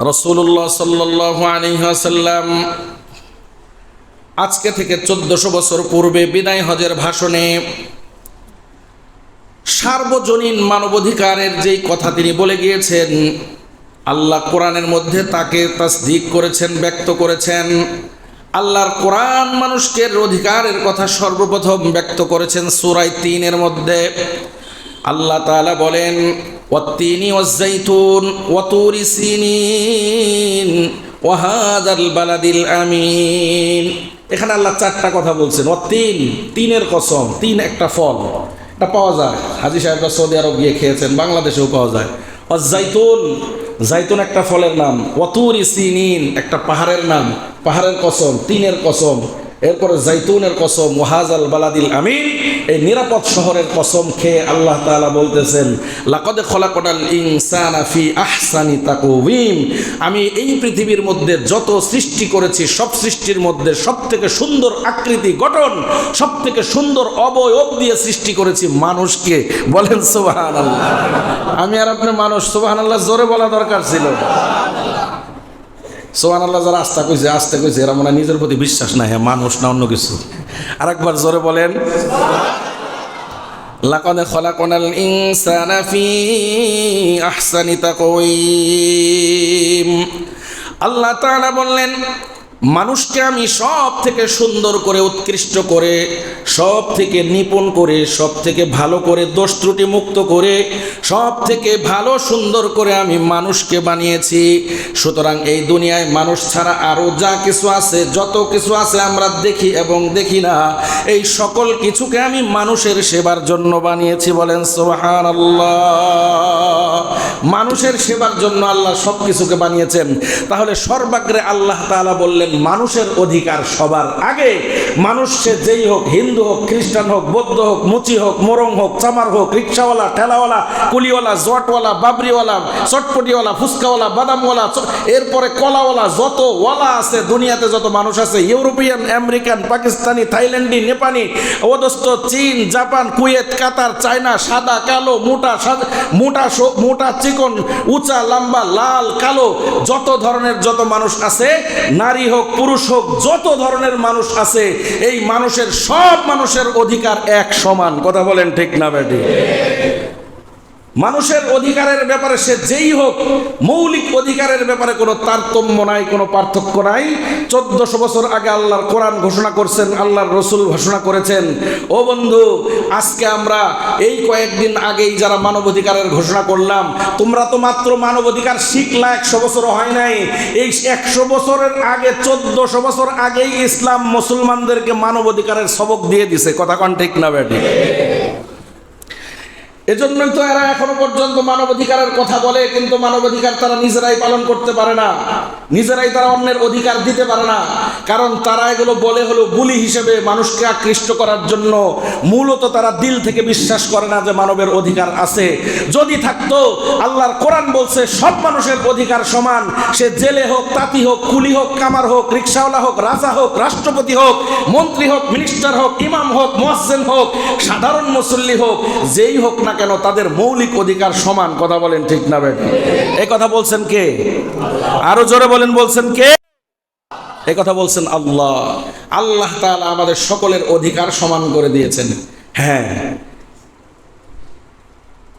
রসুল্লাহ আজকে থেকে চোদ্দশো বছর পূর্বে বিদায় হজের ভাষণে সার্বজনীন মানবাধিকারের যেই কথা তিনি বলে গিয়েছেন, আল্লাহ কোরআনের মধ্যে তাকে তাসদিক করেছেন, ব্যক্ত করেছেন। আল্লাহর কোরআন মানুষকে অধিকারের কথা সর্বপ্রথম ব্যক্ত করেছেন সুরাই তিনের মধ্যে। আল্লাহ তাআলা বলেন ওয়াত্তিনি ওয়াজ্জাইতুন ওয়াতুরি সিনিন ওয়াহাদাল বালাদিল আমিন এখানে আল্লাহ চারটা কথা বলছেন। ও তিন, তিনের কসম, তিন একটা ফল। এটা পাওয়া যায়। হাজি সাহেবরা সৌদি আরব গিয়ে খেয়েছেন, বাংলাদেশেও পাওয়া যায়। ও জাইতুন জাইতুন একটা ফলের নাম। ওয়াতুরি সিনিন, একটা পাহাড়ের নাম। পাহাড়ের কসম, তিনের কসম। এরপরে জাইতুনের কসম ওয়াহাজাল বালাদিল আমিন এই নিরাপদ শহরের কসম খেয়ে আল্লাহ তাআলা বলতেছেন, লাকদে খলাকটাল ইনসানা ফি আহসানি তাকওয়িম আমি এই পৃথিবীর মধ্যে যত সৃষ্টি করেছি, সব সৃষ্টির মধ্যে সব থেকে সুন্দর আকৃতি গঠন সব থেকে সুন্দর অবয়ব দিয়ে সৃষ্টি করেছি মানুষকে। বলেন সুবহানাল্লাহ। আমি আর আপনি মানুষ, সুবহানাল্লাহ, জোরে বলা দরকার ছিল। সোহান আল্লাহ যারা আস্তা কইছে আস্তে কইছে, এরা মনে নিজের প্রতি বিশ্বাস নাই হ্যাঁ মানুষ না অন্য কিছু। আরেকবার জোরে বলেন। লাকদ খলাকনাল ইনসানা ফি আহসানি তাকওয়িম। আল্লাহ তাআলা বললেন মানুষকে আমি সব থেকে সুন্দর করে, উৎকৃষ্ট করে সব থেকে নিপুণ করে সব থেকে ভালো করে, দোষ ত্রুটি মুক্ত করে সব থেকে ভালো সুন্দর করে আমি মানুষকে বানিয়েছি। সুতরাং এই দুনিয়ায় মানুষ ছাড়া আরও যা কিছু আছে, যত কিছু আছে আমরা দেখি এবং দেখি না, এই সকল কিছুকে আমি মানুষের সেবার জন্য বানিয়েছি বলেন সোহান মানুষের সেবার জন্য আল্লাহ সব কিছুকে বানিয়েছেন। তাহলে সর্বাগ্রে আল্লাহ তাআলা বললেন মানুষের অধিকার সবার আগে। মানুষ সে যেই হোক, হিন্দু হোক, খ্রিস্টান হোক, বৌদ্ধ হোক, মুচি হোক মোরং হোক, চামার হোক, রিক্সাওয়ালা, ঠেলাওয়ালা, কুলিওয়ালা জটওয়ালা বাবরিওয়ালা, চটপটিওয়ালা ফুচকাওয়ালা বাদামওয়ালা এরপরে কলাওয়ালা, যত ওয়ালা আছে, দুনিয়াতে যত মানুষ আছে, ইউরোপিয়ান, আমেরিকান, পাকিস্তানি, থাইল্যান্ডি, নেপানি ওদস্ত চীন, জাপান, কুয়েত, কাতার, চায়না, সাদা, কালো, মোটা মোটা মোটা চিকন, উঁচা, লম্বা, লাল, কালো, যত ধরনের যত মানুষ আছে, নারী হোক পুরুষ হোক, যত ধরনের মানুষ আছে, এই মানুষের সব মানুষের অধিকার এক সমান। কথা বলেন ঠিক না, বেটি? মানুষের অধিকারের ব্যাপারে সে যেই হোক, মৌলিক অধিকারের ব্যাপারে কোনো তারতম্য নাই, কোনো পার্থক্য নাই। চোদ্দশো বছর আগে আল্লাহর কোরআন ঘোষণা করছেন, আল্লাহর রসুল ঘোষণা করেছেন, ও বন্ধু, আজকে আমরা এই কয়েকদিন আগেই যারা মানবাধিকারের ঘোষণা করলাম, তোমরা তো মাত্র মানবাধিকার শিখলা, একশো বছর হয় নাই। এই একশো বছরের আগে, চোদ্দশো বছর আগেই ইসলাম মুসলমানদেরকে মানবাধিকারের সবক দিয়ে দিছে। কথা কন ঠিক না বেটি এজন্যই তো এরা এখনও পর্যন্ত মানবাধিকারের কথা বলে, কিন্তু মানবাধিকার তারা নিজেরাই পালন করতে পারে না। নিজেরাই তারা অন্যের অধিকার দিতে পারে না। কারণ তারা এগুলো বলে হলো বুলি হিসেবে মানুষকে আকৃষ্ট করার জন্য। মূলত তারা দিল থেকে বিশ্বাস করে না যে মানবের অধিকার আছে। যদি থাকতো, আল্লাহর কোরআন বলছে, সব মানুষের অধিকার সমান। সে জেলে হোক, তাঁতি হোক, কুলি হোক, কামার হোক, রিক্সাওয়ালা হোক, রাজা হোক, রাষ্ট্রপতি হোক, মন্ত্রী হোক, মিনিস্টার হোক, ইমাম হোক, মোয়াজ্জেন হোক, সাধারণ মুসল্লি হোক, যেই হোক না কেন তাদের মৌলিক অধিকার সমান? কথা বলেন ঠিক না বেটি। এই কথা বলছেন কে? আরও জোরে বলেন, বলছেন কে? এই কথা বলছেন আল্লাহ। আল্লাহ তাআলা আমাদের সকলের অধিকার সমান করে দিয়েছেন। হ্যাঁ।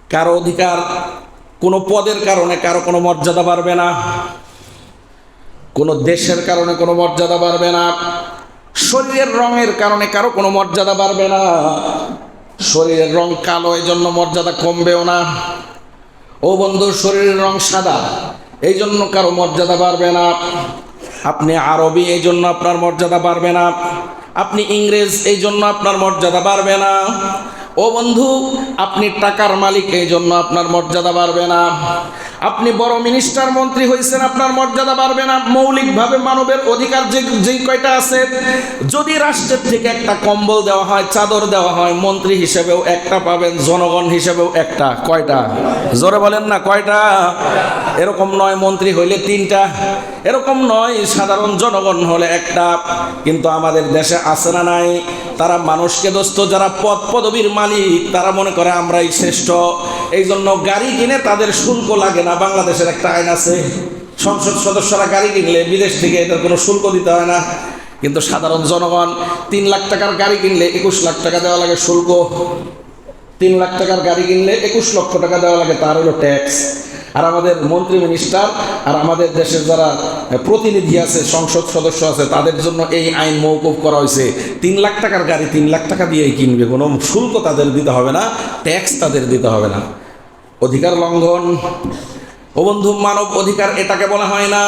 কারও অধিকার কোনো পদের কারণে কারও কোনো মর্যাদা বাড়বে না। কোনো দেশের কারণে কোনো মর্যাদা বাড়বে না। শরীরের রঙের কারণে কারও কোনো মর্যাদা বাড়বে না। শরীরের রং কালো এই জন্য মর্যাদা কমবেও না। ও বন্ধু, শরীরের রং সাদা এই জন্য কারও মর্যাদা বাড়বে না। আপনি আরবি এই জন্য আপনার মর্যাদা বাড়বে না। আপনি ইংরেজ এই জন্য আপনার মর্যাদা বাড়বে না। ও বন্ধু, আপনি টাকার মালিক এই জন্য আপনার মর্যাদা বাড়বে না। আপনি বড় মিনিস্টার মন্ত্রী হয়েছেন আপনার মর্যাদা বাড়বে না। মৌলিকভাবে মানবের অধিকার যে যেই কয়টা আছে, যদি রাষ্ট্রের থেকে একটা কম্বল দেওয়া হয়, চাদর দেওয়া হয়, মন্ত্রী হিসেবেও একটা পাবেন, জনগণ হিসেবেও একটা। কয়টা? জোরে বলেন না, কয়টা? এরকম নয়, মন্ত্রী হইলে তিনটা। এরকম নয়, সাধারণ জনগণ হলে একটা। কিন্তু আমাদের দেশে আছে না নাই? তারা মানুষকে দোস্ত, যারা পদ পদবীর মালিক, তারা মনে করে আমরাই শ্রেষ্ঠ। এই জন্য গাড়ি কিনে তাদের শুল্ক লাগে না, বাংলাদেশের একটা আইন আছে। সংসদ সদস্যরা গাড়ি কিনলে বিদেশ থেকে এদের কোনো শুল্ক দিতে হয় না। কিন্তু সাধারণ জনগণ, তিন লাখ টাকার গাড়ি কিনলে একুশ লাখ টাকা দেওয়া লাগে শুল্ক। তিন লাখ টাকার গাড়ি কিনলে একুশ লক্ষ টাকা দেওয়া লাগে, তার হলো ট্যাক্স আর আমাদের মন্ত্রী মিনিস্টার আর আমাদের দেশের যারা প্রতিনিধি আছে, সংসদ সদস্য আছে, তাদের জন্য এই আইন মৌকুব করা হয়েছে। তিন লাখ টাকার গাড়ি তিন লাখ টাকা দিয়েই কিনবে, কোনো শুল্ক তাদের দিতে হবে না ট্যাক্স তাদের দিতে হবে না। অধিকার লঙ্ঘন ও বন্ধু, মানব অধিকার এটাকে বলা হয় না।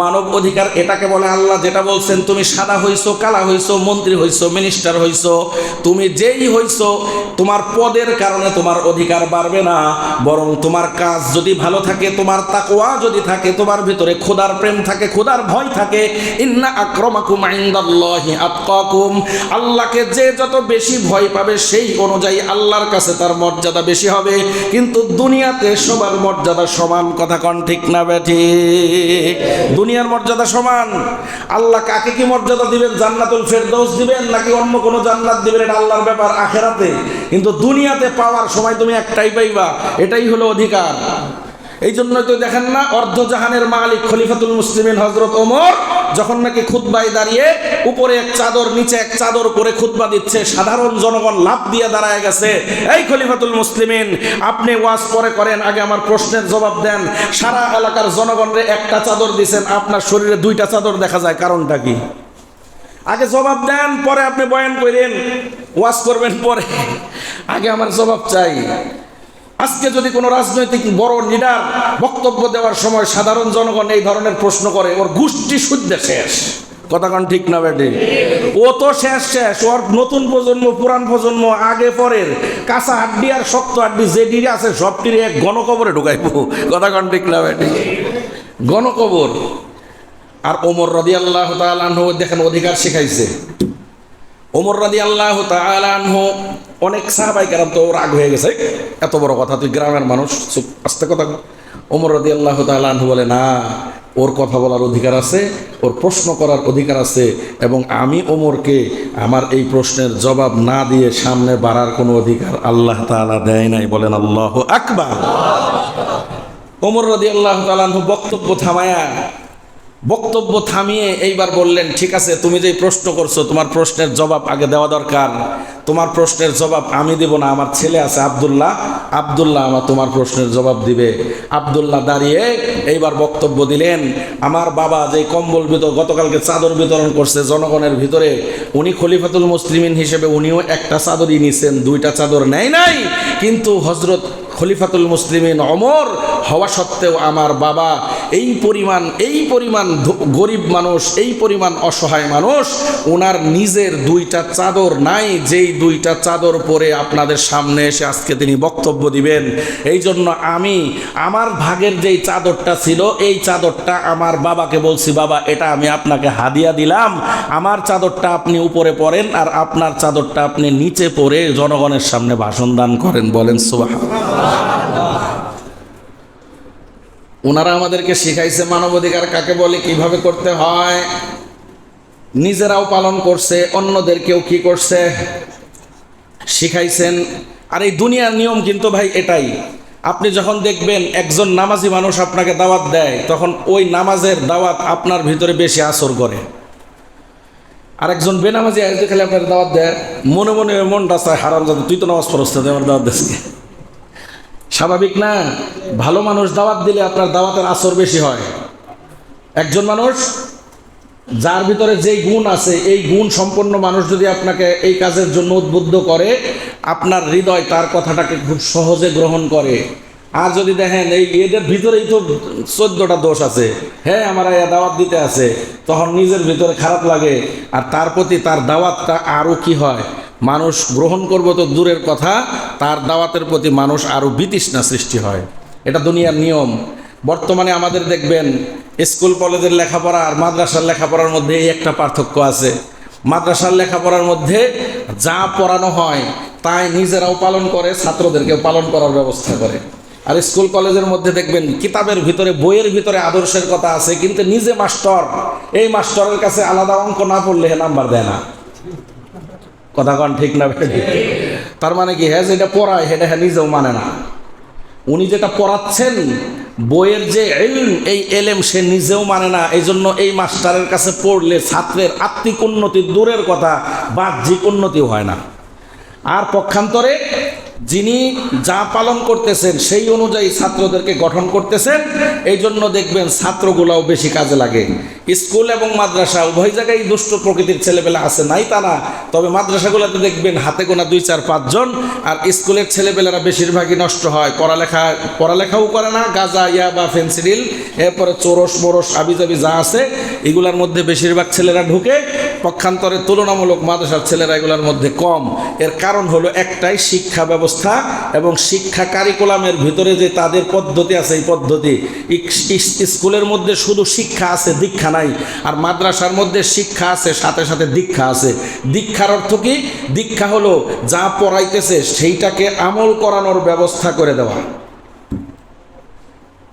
মানব অধিকার এটাকে বলে আল্লাহ যেটা বলছেন, তুমি সাদা হইছো, কালা হইছো, মন্ত্রী হইছো মিনিস্টার হইছো, তুমি যেই হইছো, তোমার পদের কারণে তোমার অধিকার বাড়বে না, বরং তোমার কাজ যদি ভালো থাকে, তোমার তাকওয়া যদি থাকে, তোমার ভিতরে খোদার প্রেম থাকে খোদার ভয় থাকে, ইন্না আক্রমাকুম ইনদাল্লাহি আতকাকুম। আল্লাহকে যে যত বেশি ভয় পাবে সেই অনুযায়ী আল্লাহর কাছে তার মর্যাদা বেশি হবে। কিন্তু দুনিয়াতে সবার মর্যাদা সমান, কথা কন ঠিক না বেঠি দুনিয়ার মর্যাদা সমান। আল্লাহ কাকে কি মর্যাদা দিবেন? জান্নাতুল ফেরদৌস দিবেন নাকি অন্য কোনো জান্নাত দিবেন? এটা আল্লাহর ব্যাপার আখেরাতে। কিন্তু দুনিয়াতে পাওয়ার সময় তুমি একটাই পাইবা। এটাই হলো অধিকার। এই জন্যই তো দেখেন না অর্ধজাহানের মালিক খলিফাতুল মুসলিমিন হজরত ওমর যখন নাকি খুতবায় দাঁড়িয়ে উপরে এক চাদর, নিচে এক চাদর করে খুতবা দিচ্ছে, সাধারণ জনগণ লাভ দিয়ে দাঁড়ায় গেছে। এই খলিফাতুল মুসলিমিন, আপনি ওয়াজ পরে করেন, আগে আমার প্রশ্নের জবাব দেন। সারা এলাকার জনগণরে একটা চাদর দিছেন, আপনার শরীরে দুইটা চাদর দেখা যায়, কারণটা কি? আগে জবাব দেন, পরে আপনি বয়ান করেন। ওয়াজ করবেন পরে। আগে আমার জবাব চাই। আজকে যদি কোনো রাজনৈতিক বড় লিডার বক্তব্য দেওয়ার সময় সাধারণ জনগণ এই ধরনের প্রশ্ন করে, ওর গোষ্ঠী শুদ্ধে শেষ। কথাক্ষণ ঠিক না, বেটে? ও তো শেষ শেষ। ওর নতুন প্রজন্ম, পুরান প্রজন্ম, আগে, পরের। কাঁচা হাড্ডি আর শক্ত হাড্ডি ডিরে আছে সবটির এক গণকবরে ঢুকাইব। কথাক্ষণ ঠিক না, বেটে? গণকবর। আর ওমর রদি আল্লাহ তালাহ দেখেন অধিকার শিখাইছে। ওমর রাদি আল্লাহ অনেক সাহাবাই কারণ তো রাগ হয়ে গেছে। এত বড় কথা, তুই গ্রামের মানুষ, চুপ, আস্তে কথা। ওমর রাদি আল্লাহ তালাহ বলে, না, ওর কথা বলার অধিকার আছে, ওর প্রশ্ন করার অধিকার আছে এবং আমি ওমরকে আমার এই প্রশ্নের জবাব না দিয়ে সামনে বাড়ার কোনো অধিকার আল্লাহ তাআলা দেয় নাই। বলেন আল্লাহ আকবার। ওমর রাদি আল্লাহ তালাহ বক্তব্য থামায়া বক্তব্য থামিয়ে এইবার বললেন, ঠিক আছে, তুমি যে প্রশ্ন করছ, তোমার প্রশ্নের জবাব আগে দেওয়া দরকার। তোমার প্রশ্নের জবাব আমি দেব না, আমার ছেলে আছে আবদুল্লাহ। আবদুল্লাহ আমার তোমার প্রশ্নের জবাব দিবে। আবদুল্লাহ দাঁড়িয়ে এইবার বক্তব্য দিলেন, আমার বাবা যে কম্বল বিতরণ, গতকালকে চাদর বিতরণ করছে জনগণের ভিতরে, উনি খলিফাতুল মুসলিমিন হিসেবে উনিও একটা চাদরই নিছেন, দুইটা চাদর নেয় নাই। কিন্তু হজরত খলিফাতুল মুসলিমিন অমর হওয়া সত্ত্বেও আমার বাবা এই পরিমাণ এই পরিমাণ গরিব মানুষ, এই পরিমাণ অসহায় মানুষ ওনার নিজের দুইটা চাদর নাই, যেই দুইটা চাদর পরে আপনাদের সামনে এসে আজকে তিনি বক্তব্য দিবেন। এই জন্য আমি, আমার ভাগের যেই চাদরটা ছিল, এই চাদরটা আমার বাবাকে বলছি, বাবা, এটা আমি আপনাকে হাদিয়া দিলাম। আমার চাদরটা আপনি উপরে পরেন আর আপনার চাদরটা আপনি নিচে পরে জনগণের সামনে ভাষণ দান করেন। বলেন সুবাহ ওনারা আমাদেরকে শিখাইছে মানবাধিকার কাকে বলে, কীভাবে করতে হয়। নিজেরাও পালন করছে, অন্যদেরকেও কি করছে, শিখাইছেন। আর এই দুনিয়ার নিয়ম কিন্তু ভাই এটাই, আপনি যখন দেখবেন একজন নামাজি মানুষ আপনাকে দাওয়াত দেয়, তখন ওই নামাজের দাওয়াত আপনার ভিতরে বেশি আসর করে। আর একজন বেনামাজি আয়োজন খালি আপনার দাওয়াত দেয়, মনে মনে মনটা চায় হারাম যাতে তুই তো নামাজ পড়স আমার দাওয়াত দেশকে স্বাভাবিক না? ভালো মানুষ দাওয়াত দিলে আপনার দাওয়াতের আসর বেশি হয়। একজন মানুষ, যার ভিতরে যেই গুণ আছে, এই গুণ সম্পন্ন মানুষ যদি আপনাকে এই কাজের জন্য উদ্বুদ্ধ করে, আপনার হৃদয় তার কথাটাকে খুব সহজে গ্রহণ করে। আর যদি দেখেন, এই এদের ভিতরেই তো চোদ্দটা দোষ আছে। হ্যাঁ আমার এ দাওয়াত দিতে আছে, তখন নিজের ভিতরে খারাপ লাগে। আর তার প্রতি তার দাওয়াতটা আরও কি হয়? মানুষ গ্রহণ করব তো দূরের কথা তার দাওয়াতের প্রতি মানুষ আরও বিতৃষ্ণা সৃষ্টি হয়। এটা দুনিয়ার নিয়ম। বর্তমানে আমাদের দেখবেন, স্কুল, কলেজের লেখাপড়া আর মাদ্রাসার লেখাপড়ার মধ্যে এই একটা পার্থক্য আছে। মাদ্রাসার লেখাপড়ার মধ্যে যা পড়ানো হয়, তাই নিজেরাও পালন করে, ছাত্রদেরকেও পালন করার ব্যবস্থা করে। আর স্কুল, কলেজের মধ্যে দেখবেন, কিতাবের ভিতরে, বইয়ের ভিতরে আদর্শের কথা আছে, কিন্তু নিজে মাস্টার, এই মাস্টারের কাছে আলাদা অঙ্ক না পড়লে নাম্বার দেয় না। কথা কন ঠিক না? তার মানে কি হ্যাঁ যেটা পড়ায়, সেটা হ্যাঁ নিজেও মানে না। উনি যেটা পড়াচ্ছেন, বইয়ের যে এলম এই এলেম সে নিজেও মানে না। এই জন্য এই মাস্টারের কাছে পড়লে ছাত্রের আত্মিক উন্নতি দূরের কথা, বাহ্যিক উন্নতি হয় না। আর পক্ষান্তরে যিনি যা পালন করতেছেন সেই অনুযায়ী ছাত্রদেরকে গঠন করতেছেন এই জন্য দেখবেন ছাত্রগুলাও বেশি কাজে লাগে। স্কুল এবং মাদ্রাসা উভয় জায়গায় দুষ্ট প্রকৃতির ছেলেবেলা আছে, নাই তা না। তবে মাদ্রাসাগুলোতে দেখবেন হাতে গোনা দুই, চার পাঁচজন আর স্কুলের ছেলেবেলারা বেশিরভাগই নষ্ট হয়। পড়ালেখা, পড়ালেখাও করে না, গাজা, ইয়া বা ফেন্সিডিল, এরপরে চোরস, মোরস, আবিজাবি যা আছে, এগুলার মধ্যে বেশিরভাগ ছেলেরা ঢুকে পক্ষান্তরে তুলনামূলক মাদ্রাসার ছেলেরা এগুলোর মধ্যে কম। এর কারণ হলো একটাই শিক্ষা ব্যবস্থা এবং শিক্ষা কারিকুলামের ভিতরে যে তাদের পদ্ধতি আছে, এই পদ্ধতি স্কুলের মধ্যে শুধু শিক্ষা আছে, দীক্ষা নাই, আর মাদ্রাসার মধ্যে শিক্ষা আছে, সাথে সাথে দীক্ষা আছে। দীক্ষার অর্থ কি? দীক্ষা হলো যা পড়াইতেছে, সেইটাকে আমল করানোর ব্যবস্থা করে দেওয়া।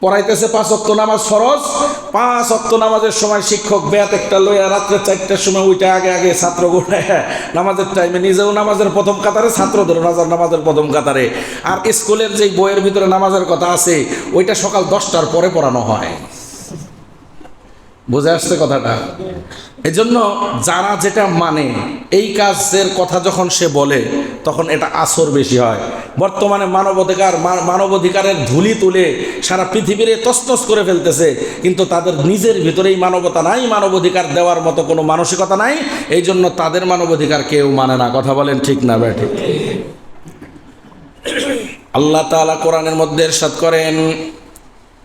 পড়াইতেছে পাঁচ অক্ত নামাজ ফরজ। পাঁচ অক্ত নামাজের সময় শিক্ষক ব্যাত একটা লইয়া রাত্রে চারটার সময় ওইটা আগে আগে ছাত্র নামাজের টাইমে নিজেও নামাজের প্রথম কাতারে ছাত্রদের নাজার নামাজের প্রথম কাতারে। আর স্কুলের যে বইয়ের ভিতরে নামাজের কথা আছে, ওইটা সকাল দশটার পরে পড়ানো হয়। বুঝে আসছে কথাটা? এজন্য যারা যেটা মানে এই কাজের কথা যখন সে বলে, তখন এটা আসর বেশি হয়। বর্তমানে মানবাধিকার মানবাধিকারের ধুলি তুলে সারা পৃথিবীরে তসতস করে ফেলতেছে, কিন্তু তাদের নিজের ভিতরেই মানবতা নাই, মানবাধিকার দেওয়ার মতো কোনো মানসিকতা নাই এই জন্য তাদের মানবাধিকার কেউ মানে না। কথা বলেন ঠিক না ব্যাঠিক আল্লাহ তাআলা কোরআনের মধ্যে এরশাদ করেন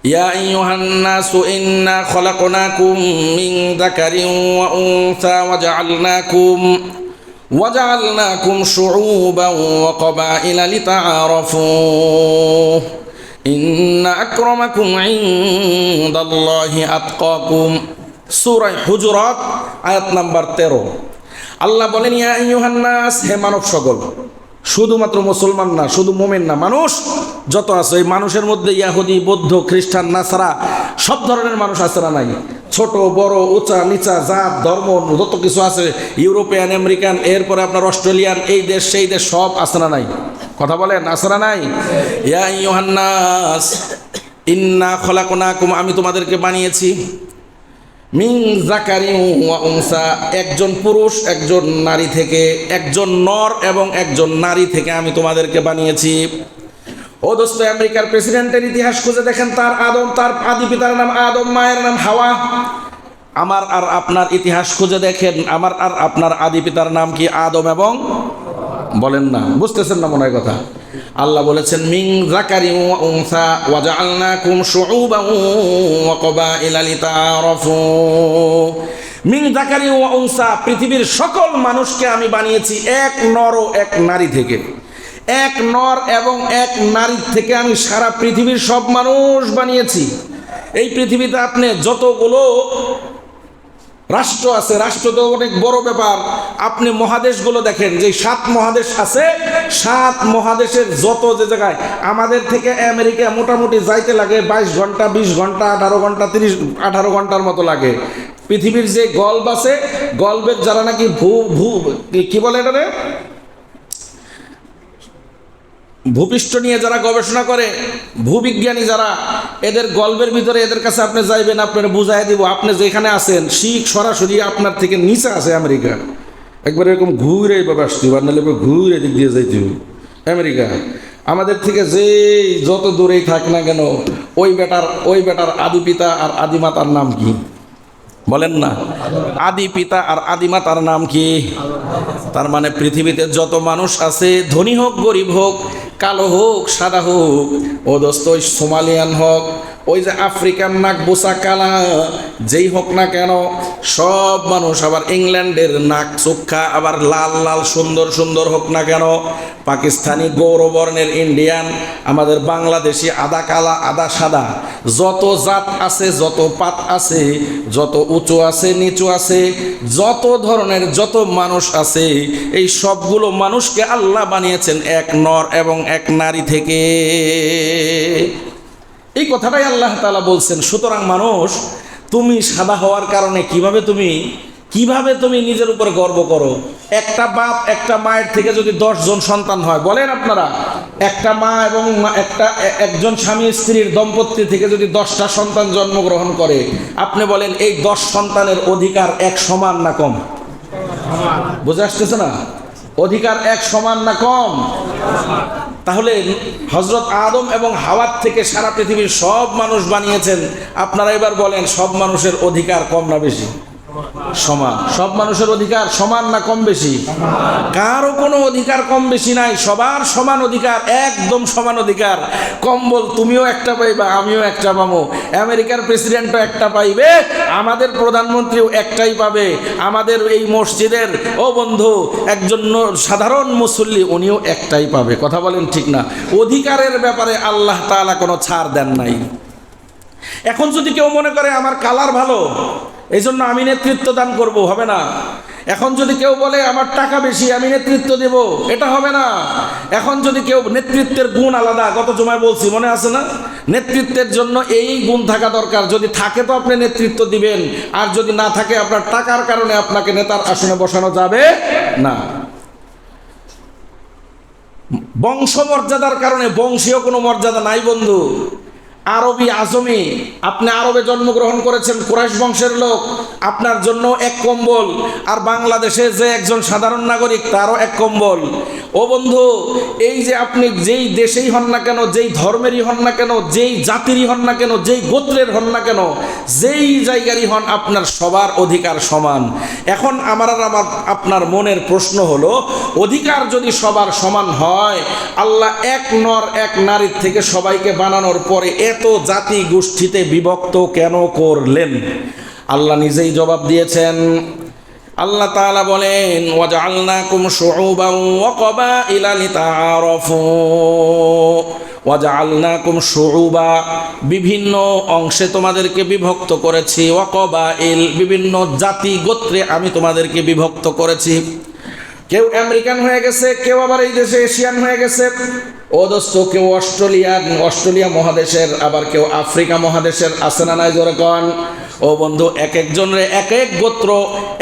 يا أيها الناس إنا خلقناكم من ذكر وأنثى وجعلناكم وجعلناكم شعوبا وقبائل لتعارفوا إن أكرمكم عند الله أتقاكم سورة حجرات آيات نمبر 13 আল্লাহ বলেন ইয়া ইউহান্নাস হে মানব সকল শুধুমাত্র মুসলমান না, শুধু মোমেন না, মানুষ যত আছে, এই মানুষের মধ্যে ইয়াহুদি, বৌদ্ধ, খ্রিস্টান, নাসারা, সব ধরনের মানুষ আছে না নাই? ছোট, বড়, উঁচা, নিচা, জাত, ধর্ম, যত কিছু আছে, ইউরোপিয়ান, আমেরিকান, এরপরে আপনার অস্ট্রেলিয়ান, এই দেশ, সেই দেশ, সব আছে না নাই? কথা বলেন না নাই? ইয়া ইউহান্নাস ইন্না খলাকুনাকুম, আমি তোমাদেরকে বানিয়েছি। মিং জাকারি ওয়া একজন পুরুষ, একজন নারী থেকে, একজন নর এবং একজন নারী থেকে আমি তোমাদেরকে বানিয়েছি। ও দোস্ত, আমেরিকার প্রেসিডেন্টের ইতিহাস খুঁজে দেখেন, তার আদম, তার আদি পিতার নাম আদম, মায়ের নাম হাওয়া। আমার আর আপনার ইতিহাস খুঁজে দেখেন, আমার আর আপনার আদি পিতার নাম কি আদম এবং বলেন না, বুঝতেছেন না মনে কথা? আল্লাহ বলেছেন মিং জাকারি উনসা ওয়া জাআলনাকুম শুউবান ওয়া কবাইলা লিতাআরাফু। মিং জাকারি ওয়া উনসা, পৃথিবীর সকল মানুষকে আমি বানিয়েছি এক নর ও এক নারী থেকে। এক নর এবং এক নারীর থেকে আমি সারা পৃথিবীর সব মানুষ বানিয়েছি। এই পৃথিবীতে আপনি যতগুলো রাষ্ট্র আছে, রাষ্ট্র তো অনেক বড় ব্যাপার। আপনি মহাদেশগুলো দেখেন, যে সাত মহাদেশ আছে, সাত মহাদেশের যত যে জায়গায়, আমাদের থেকে আমেরিকা মোটামুটি যাইতে লাগে বাইশ ঘণ্টা, বিশ ঘণ্টা, আঠারো ঘণ্টা, তিরিশ, আঠারো ঘণ্টার মতো লাগে। পৃথিবীর যে গল্প আছে, গল্পের যারা নাকি ভূ ভূ, কি বলে এটা ভূপৃষ্ঠ নিয়ে যারা গবেষণা করে, ভূবিজ্ঞানী যারা, এদের গল্পের ভিতরে এদের কাছে আপনি যাইবেন, আপনার বুঝাই দিব, আপনি যেখানে আছেন, শিখ সরাসরি আপনার থেকে নিচে আছে আমেরিকা। একবার এরকম ঘুরে এভাবে আসতে হবে নাহলে ঘুরে দিক দিয়ে যাইতে হবে। আমেরিকা, আমাদের থেকে যে যত দূরেই থাক না কেন, ওই বেটার ওই বেটার আদি পিতা আর আদি মাতার নাম কি? বলেন না। আদি পিতা আর আদি মাতার নাম কি? তার মানে পৃথিবীতে যত মানুষ আছে, ধনী হোক, গরিব হোক, কালো হোক, সাদা হোক, ও দোস্ত সোমালিয়ান হোক ওই যে আফ্রিকান নাক বোসা কালা, যেই হোক না কেন, সব মানুষ আবার ইংল্যান্ডের নাক চোখা, আবার লাল লাল, সুন্দর সুন্দর হোক না কেন, পাকিস্তানি গৌরবর্ণের ইন্ডিয়ান, আমাদের বাংলাদেশি আদা কালা, আদা সাদা, যত জাত আছে, যত পাত আছে, যত উঁচু আছে, নিচু আছে, যত ধরনের যত মানুষ আছে, এই সবগুলো মানুষকে আল্লাহ বানিয়েছেন এক নর এবং এক নারী থেকে। কথাটাই আল্লাহ তাআলা বলছেন, সুতরাং মানুষ, তুমি সাদা হওয়ার কারণে কীভাবে তুমি কীভাবে তুমি নিজের উপর গর্ব করো? একটা বাপ, একটা মায়ের থেকে যদি জন সন্তান হয়, বলেন আপনারা, একটা মা এবং একটা একজন স্বামী স্ত্রীর দম্পতি থেকে যদি দশটা সন্তান জন্মগ্রহণ করে, আপনি বলেন এই দশ সন্তানের অধিকার এক সমান না কম? বুঝে আসতেছে না? অধিকার এক সমান না কম? তাহলে হজরত আদম এবং হাওয়ার থেকে সারা পৃথিবীর সব মানুষ বানিয়েছেন। আপনারা এবার বলেন, সব মানুষের অধিকার কম না বেশি? সমান। সব মানুষের অধিকার সমান না কম বেশি? কারও কোনো অধিকার কম বেশি নাই। সবার সমান অধিকার, একদম সমান অধিকার। কম্বল তুমিও একটা পাইবা, আমিও একটা পাবো। আমেরিকার প্রেসিডেন্টও একটা পাইবে, আমাদের প্রধানমন্ত্রীও একটাই পাবে। আমাদের এই মসজিদের, ও বন্ধু, একজন সাধারণ মুসল্লি, উনিও একটাই পাবে। কথা বলেন ঠিক না। অধিকারের ব্যাপারে আল্লাহ তাআলা কোনো ছাড় দেন নাই। এখন যদি কেউ মনে করে, আমার কালার ভালো এই জন্য আমি নেতৃত্ব দান করব, হবে না। এখন যদি কেউ বলে, আমার টাকা বেশি, আমি নেতৃত্ব দেব, এটা হবে না। এখন যদি কেউ নেতৃত্বের গুণ আলাদা, গত জমায় বলছি, মনে আছে না? নেতৃত্বের জন্য এই গুণ থাকা দরকার। যদি থাকে তো আপনি নেতৃত্ব দিবেন, আর যদি না থাকে, আপনার টাকার কারণে আপনাকে নেতার আসনে বসানো যাবে না। বংশ মর্যাদার কারণে বংশীয় কোনো মর্যাদা নাই, বন্ধু। আরবি আজমি, আপনি আরবে জন্মগ্রহণ করেছেন, কুরাইশ বংশের লোক, আপনার জন্য এক কম্বল। আর বাংলাদেশে যে একজন সাধারণ নাগরিক, তারও এক কম্বল। ও বন্ধু, এই যে আপনি যেই দেশেই হন না কেন, যেই ধর্মেরই হন না কেন, যেই জাতিরই হন না কেন, যেই গোত্রের হন না কেন, যেই জায়গারই হন, আপনার সবার অধিকার সমান। এখন আমার আর আমার, আপনার মনের প্রশ্ন হলো, অধিকার যদি সবার সমান হয়, আল্লাহ এক নর, এক নারীর থেকে সবাইকে বানানোর পরে এত জাতি গোষ্ঠীতে বিভক্ত কেন করলেন? আল্লাহ নিজেই জবাব দিয়েছেন, আল্লাহ তাআলা বলেন, ওয়াজআলনাকুম শুউবান ওয়া ক্বাবাইলা লিতাআরাফু। ওয়াজআলনাকুম শুউবা। বিভিন্ন অংশে তোমাদেরকে বিভক্ত করেছি। ওয়া ক্বাবাইল বিভিন্ন জাতি গোত্রে আমি তোমাদেরকে বিভক্ত করেছি। কেউ আমেরিকান হয়ে গেছে, কেউ আবার এই দেশে এশিয়ান হয়ে গেছে। ও দোস্ত, কেউ অস্ট্রেলিয়ান, অস্ট্রেলিয়া মহাদেশের, আবার কেউ আফ্রিকা মহাদেশের আসেনা নাই জোরে কন? ও বন্ধু, এক একজনের এক এক গোত্র,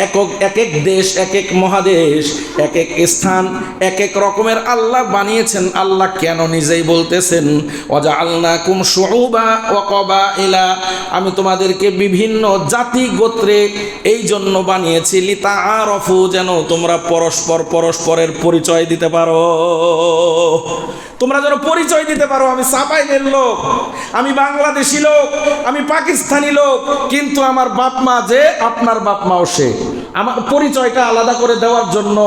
এক এক এক দেশ, এক এক মহাদেশ, এক এক স্থান, এক এক রকমের আল্লাহ বানিয়েছেন। আল্লাহ কেন নিজেই বলতেছেন অজা আল্লাহ কুম শুবা ওকবা ইলা আমি তোমাদেরকে বিভিন্ন জাতি গোত্রে এই জন্য বানিয়েছি লিতা আরফু যেন তোমরা পরস্পর পরস্পরের পরিচয় দিতে পারো। তোমরা যেন পরিচয় দিতে পারো, আমি সাপাইনের লোক, আমি বাংলাদেশি লোক, আমি পাকিস্তানি লোক, কিন্তু আমার বাপ মা যে আপনার বাপ মাও সে। আমার পরিচয়টা আলাদা করে দেওয়ার জন্য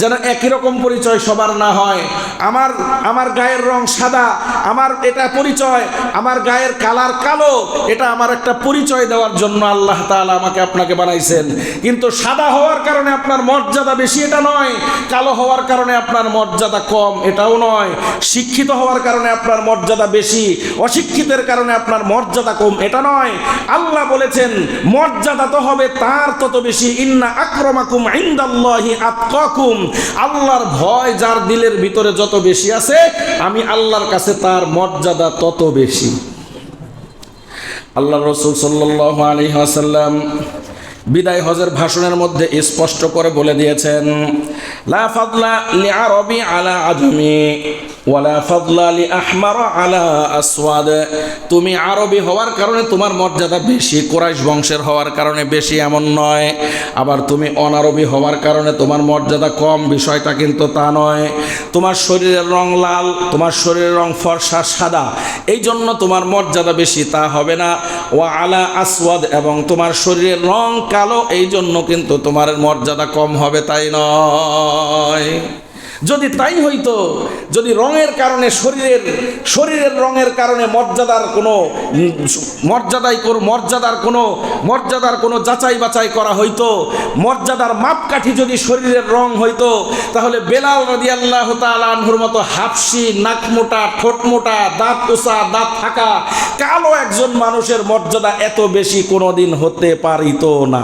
যেন একই রকম পরিচয় সবার না হয়। আমার আমার গায়ের রং সাদা, আমার এটা পরিচয়, আমার গায়ের কালার কালো, এটা আমার একটা পরিচয় দেওয়ার জন্য আল্লাহ তাআলা আমাকে আপনাকে বানাইছেন। কিন্তু সাদা হওয়ার কারণে আপনার মর্যাদা বেশি এটা নয়, কালো হওয়ার কারণে আপনার মর্যাদা কম এটাও নয়। শিক্ষিত হওয়ার কারণে আপনার মর্যাদা বেশি, অশিক্ষিতের কারণে আপনার মর্যাদা কম এটা নয়। আল্লাহ বলেছেন, মর্যাদা তো হবে তার তত বেশি, ইন্না আক্রমাকুম ইন্দাল্লাহি আতকাকুম। আল্লাহর ভয় যার দিলের ভিতরে যত বেশি আছে, আমি আল্লাহর কাছে তার মর্যাদা তত বেশি। আল্লাহ রসুল সাল্লাহ আলী আসাল্লাম বিদায় হজের ভাষণের মধ্যে স্পষ্ট করে বলে দিয়েছেন, লা ফাদলা লি আরবি আলা আজমি ওয়ালা ফাদলা লি আহমার আলা আসওয়াদ। তুমি আরবি হওয়ার কারণে তোমার মর্যাদা বেশি, কোরাইশ বংশের হওয়ার কারণে বেশি এমন নয়। আবার তুমি অনারবি হওয়ার কারণে তোমার মর্যাদা কম, বিষয়টা কিন্তু তা নয়। তোমার শরীরের রং লাল, তোমার শরীরের রং ফর্সা, সাদা এই জন্য তোমার মর্যাদা বেশি, তা হবে না। ওয়া আলা আসওয়াদ, এবং তোমার শরীরের রং কালো এই জন্য কিন্তু তোমার মর্যাদা কম হবে তাই নয়। যদি তাই হইতো যদি রঙের কারণে শরীরের শরীরের রঙের কারণে মর্যাদার কোনো উম, মর্যাদাই কোন মর্যাদার কোনো মর্যাদার কোনো যাচাই বাছাই করা হইতো মর্যাদার মাপকাঠি যদি শরীরের রং হইতো তাহলে বেলাল রাদি আল্লাহ তালহুর মতো হাফসি নাক মোটা ঠোঁট মোটা দাঁত উষা দাঁত থাকা কালো একজন মানুষের মর্যাদা এত বেশি কোনোদিন হতে পারিত না।